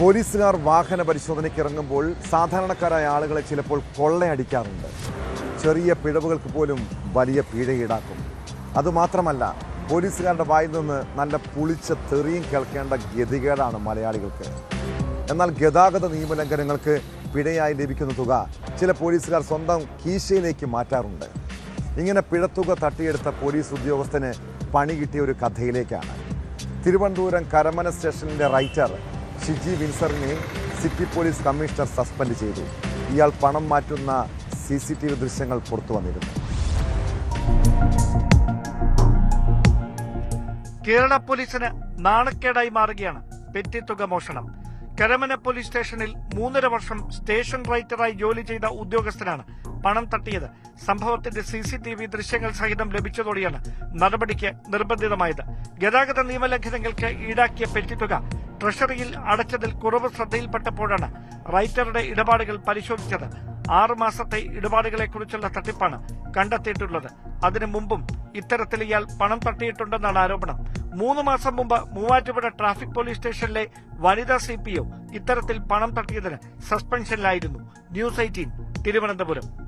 പോലീസുകാർ വാഹന പരിശോധനയ്ക്ക് ഇറങ്ങുമ്പോൾ സാധാരണക്കാരായ ആളുകളെ ചിലപ്പോൾ കൊള്ളയടിക്കാറുണ്ട്. ചെറിയ പിഴവുകൾക്ക് പോലും വലിയ പിഴ ഈടാക്കും അതുമാത്രമല്ല പോലീസുകാരുടെ വായിൽ നിന്ന് നല്ല പുളിച്ച തെറിയും കേൾക്കേണ്ട ഗതികേടാണ് മലയാളികൾക്ക്. എന്നാൽ ഗതാഗത നിയമലംഘനങ്ങൾക്ക് പിഴയായി ലഭിക്കുന്ന തുക ചില പോലീസുകാർ സ്വന്തം കീശയിലേക്ക് മാറ്റാറുണ്ട്. ഇങ്ങനെ പിഴത്തുക തട്ടിയെടുത്ത പോലീസ് ഉദ്യോഗസ്ഥന് പണി കിട്ടിയ ഒരു കഥയിലേക്കാണ്. തിരുവനന്തപുരം കരമന സ്റ്റേഷനിലെ റൈറ്റർ ഷിജി വിൻസറിനെ സിറ്റി പോലീസ് കമ്മീഷണർ സസ്പെൻഡ് ചെയ്തു. ഇയാൾ പണം മാറ്റുന്ന സി സി ടി വി ദൃശ്യങ്ങൾ പുറത്തു വന്നിരുന്നു. കേരള പോലീസിന് നാണക്കേടായി മാറുകയാണ് പെറ്റിത്തുക മോഷണം. കരമന പോലീസ് സ്റ്റേഷനിൽ മൂന്നര വർഷം സ്റ്റേഷൻ റൈറ്ററായി ജോലി ചെയ്ത ഉദ്യോഗസ്ഥനാണ് പണം തട്ടിയത്. സംഭവത്തിന്റെ സി സി ടി വി ദൃശ്യങ്ങൾ സഹിതം ലഭിച്ചതോടെയാണ് നടപടിക്ക് നിർബന്ധിതമായത്. ഗതാഗത നിയമലംഘനങ്ങൾക്ക് ഈടാക്കിയ പെറ്റിത്തുക ട്രഷറിയിൽ അടച്ചതിൽ കുറവ് ശ്രദ്ധയിൽപ്പെട്ടപ്പോഴാണ് റൈറ്ററുടെ ഇടപാടുകൾ പരിശോധിച്ചത്. ആറുമാസത്തെ ഇടപാടുകളെക്കുറിച്ചുള്ള തട്ടിപ്പാണ് കണ്ടെത്തിയിട്ടുള്ളത്. അതിനു മുമ്പും ഇത്തരത്തിൽ ഇയാൾ പണം തട്ടിയിട്ടുണ്ടെന്നാണ് ആരോപണം. മൂന്ന് മാസം മുമ്പ് മൂവാറ്റുപുഴ ട്രാഫിക് പോലീസ് സ്റ്റേഷനിലെ വനിതാ സി പി ഒ ഇത്തരത്തിൽ പണം തട്ടിയതിന് സസ്പെൻഷനിലായിരുന്നു. News eighteen Thiruvananthapuram.